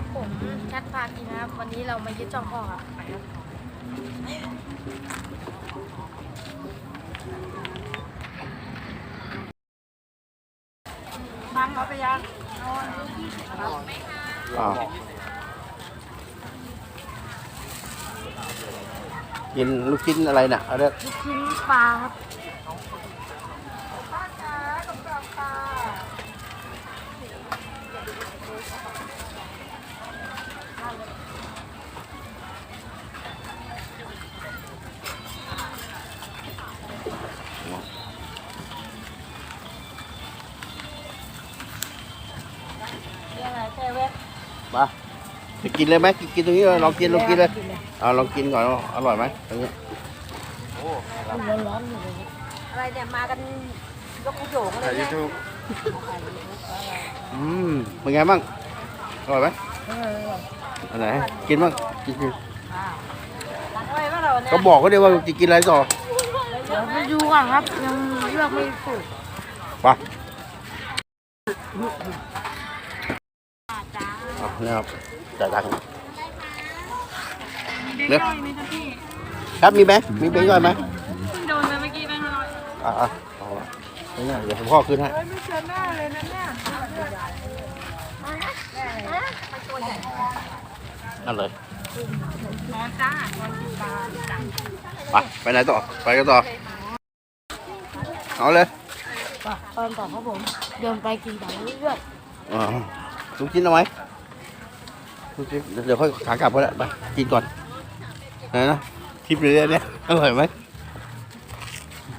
ครับ ผมชัดพากินนะครับ วันนี้เรามายึดจองพ่อครับไปครับบังเขาไปยังอ้าวกินลูกชิ้นอะไรน่ะเอาเด้อลูกชิ้นปลาครับเรื่อง อะไรเซเว่นมาจะกินเลยไหมกินกินตรงนี้เลยลองกินลองกินเลยเอาลองกินก่อนอร่อยไหมตรงนี้ร้อนๆอยู่เลยอะไรเนี่ยมากันยกกระโยงเลยเนี่ยอืมเป็นไงบ้างอร่อยไหมอันไหนกินบ้างกินกินก็บอกเขาเดียวว่าจะกินอะไรต่อเดี๋ยวไปดูก่อนครับยังเลือกไม่ถูกไป นี่ยครับจ่ายตังค์เนอะครับมีไหมมีแบงค์ย่อยไหมโดนไปเมื่อกี้แบงค์ร้อยอะอะเอาละเอาละเดี๋ยวผมพ่อคืนให้ไม่เชื่อหน้าเลยนะเนี่ยนั่นเลยนอนจ้านอนกินปลาจ้าไปไปไหนต่อไปกันต่อเอาเลยป่ะตอนต่อครับผมเดินไปกินต่อเรื่อยอ่าลูกชิ้นเอาไหมลูกชิ้น เดี๋ยวเดี๋ยวค่อยขากลับก็ได้ไปกินก่อนไหนนะทิปเลยๆเนี่ยอร่อยไหม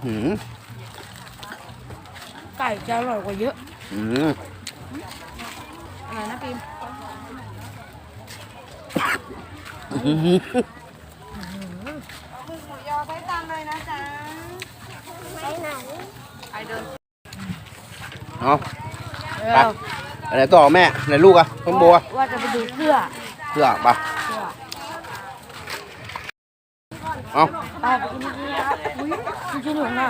หืมไก่จะอร่อยกว่าเยอะอืมอะไรนะพิมอื้อหือหมูยอไปตามเลยนะจ๊ะไปไหนไปเดิน เอา เอไปอ อันไหนต่อแม่ไหนลูกอะต้นโบอะว่าจะไปดูเสื้อเสื้อไปเสื้อเอาไปไปกินนี่ครับอุ้ยลูกชิ้นหนูน่ะ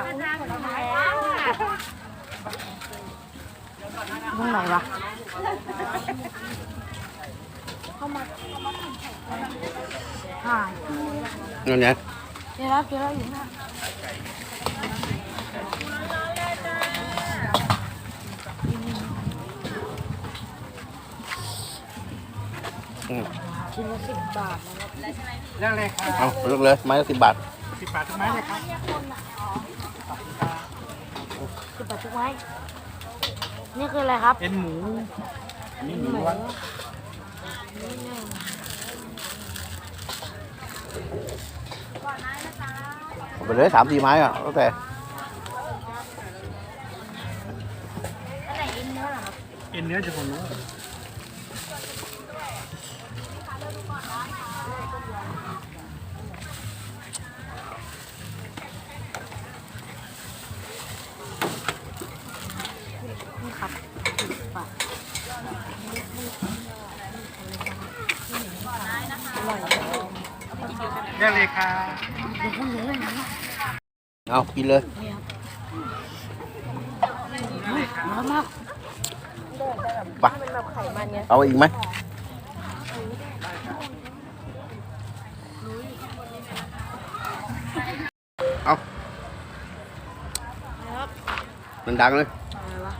มึงไหนวะเข้ามาหายนั่นไงเจอแล้วเจอแล้วอยู่หน้า ชิ้นละสิบบาทนะครับเรื่องอะไรครับเอาเลือกเลยไม้ละสิบบาทสิบบาททุกไม้เลยครับสิบบาททุกไม้นี่คืออะไรครับ เอ็นหมูนี่หมูหมูวัดเอาไปเลยสามสี่ไม้อะแล้วแต่อันไหนอินเนื้อเหรอครับเอ็นเนื้อจะผมรู้ นี่ครับสิบบาท อร่อยเรื่องอะเดี๋ยวคุณเหลือเลยนะเอากินเลยนี่ครับอุ๊ยร้อนมากปเป็นแบบไขมันเนี่ยเอาอีกไหมเอามันดังเลย อะไรวะ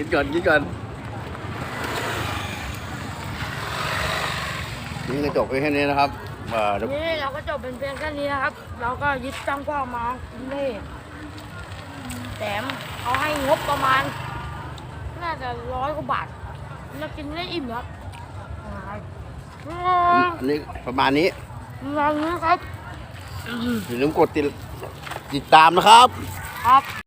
กินก่อนกินก่อนนี่ก็จบไปแค่นี้นะครับเอ่อเดี๋ยวนี่เราก็จบเป็นเพียงแค่นี้นะครับ เราก็ยึดจ้างพ่อมานี่แถมเขาให้งบประมาณ น่าจะร้อยกว่าบาทเรากินได้อิ่มครับอ่าอันนี้ประมาณนี้ลองนะครับอย่าลืมกดติดติดตามนะครับ ครับ